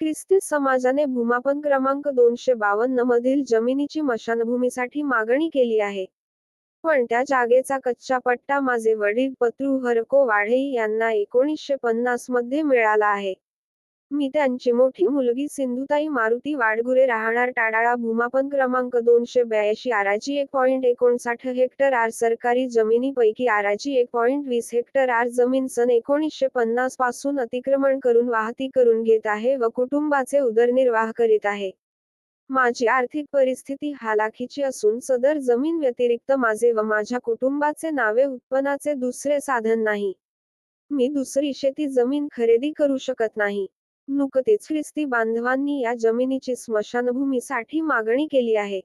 ख्रिस्ती समाजाने भूमापन क्रमांक दोनशे बावन्न मधील जमिनीची मशानभूमीसाठी मागणी केली आहे. पण त्या जागेचा कच्चा पट्टा माझे वडील पत्रू हरको वाढे यांना एकोणीसशे पन्नासमध्ये मिळाला आहे. मी त्यांची मोठी मुलगी सिंधुताई मारुती वाडगुरे राहणार टाडाळा भूमापन क्रमांक दोनशे ब्याऐंशी आराची एक पॉईंट एकोणसाठ हेक्टर आर सरकारी जमिनीपैकी आराची एक पॉईंट वीस हेक्टर आर जमीन सन एकोणीसशे पन्नासपासून अतिक्रमण करून वाहती करून घेत आहे व कुटुंबाचे उदरनिर्वाह करीत आहे. माझी आर्थिक परिस्थिती हालाखीची असून सदर जमीन व्यतिरिक्त माझे व माझ्या कुटुंबाचे नावे उत्पन्नाचे दुसरे साधन नाही. मी दुसरी शेती जमीन खरेदी करू शकत नाही. नुकतेच ख्रिस्ती बांधवांनी या जमिनीची स्मशानभूमीसाठी मागणी केली आहे.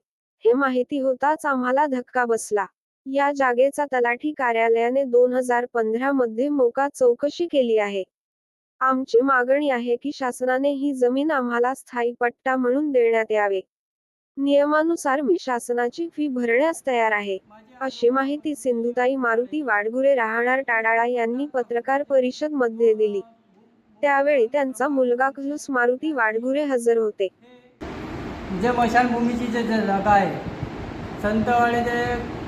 हे माहिती होताच आम्हाला धक्का बसला. या जागेचा तलाठी कार्यालयाने दोन हजार पंधरा मध्ये मोका चौकशी केली आहे. आमची मागणी आहे की शासनाने ही जमीन आम्हाला स्थायी पट्टा म्हणून देण्यात यावे. नियमानुसार मी शासनाची फी भरण्यास तयार आहे. अशी माहिती सिंधुताई मारुती वाडगुरे राहणार टाडाळा यांनी पत्रकार परिषदमध्ये दिली. त्यावेळी त्यांचा मुलगा खलूस मारुती वाडगुरे हजर होते. जे मशानभूमीची जे जागा आहे संतवाडे जे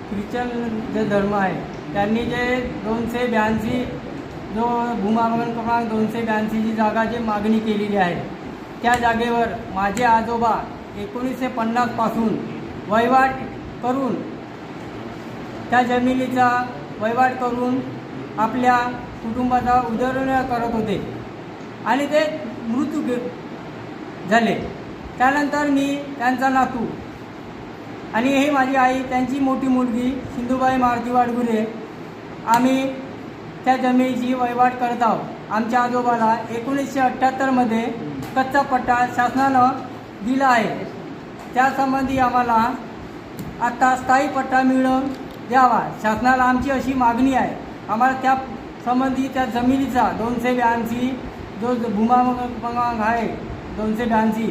ख्रिश्चन जे धर्म आहे त्यांनी जे दोनशे ब्याऐंशी जो भूमागमन क्रमांक दोनशे ब्याऐंशीची जागा जी मागणी केलेली आहे त्या जागेवर माझे आजोबा एकोणीसशे पन्नासपासून वहिवाट करून त्या जमिनीचा वहिवाट करून आपल्या कुटुंबाचा उदरनिर्वाह करत होते. आणि ते मृत्यू झाले. त्यानंतर मी त्यांचा नातू आणि हे माझी आई त्यांची मोठी मुलगी सिंधुबाई मारुती वाडगुरे आम्ही त्या जमिनीची वहिवाट करत आहोत. आमच्या आजोबाला एकोणीसशे अठ्ठ्याहत्तरमध्ये कच्चा पट्टा शासनानं दिला आहे. त्यासंबंधी आम्हाला आत्ता स्थायी पट्टा मिळवून द्यावा. शासनाला आमची अशी मागणी आहे. आम्हाला त्या संबंधी त्या जमिनीचा दोनशे ब्याऐंशी जो भूमा आहे दोनशे ब्याऐंशी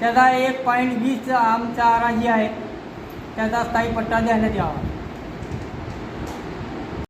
त्याचा एक पॉईंट वीस आमचा आराजी आहे. त्याचा स्थायी पट्टा द्यायला द्यावा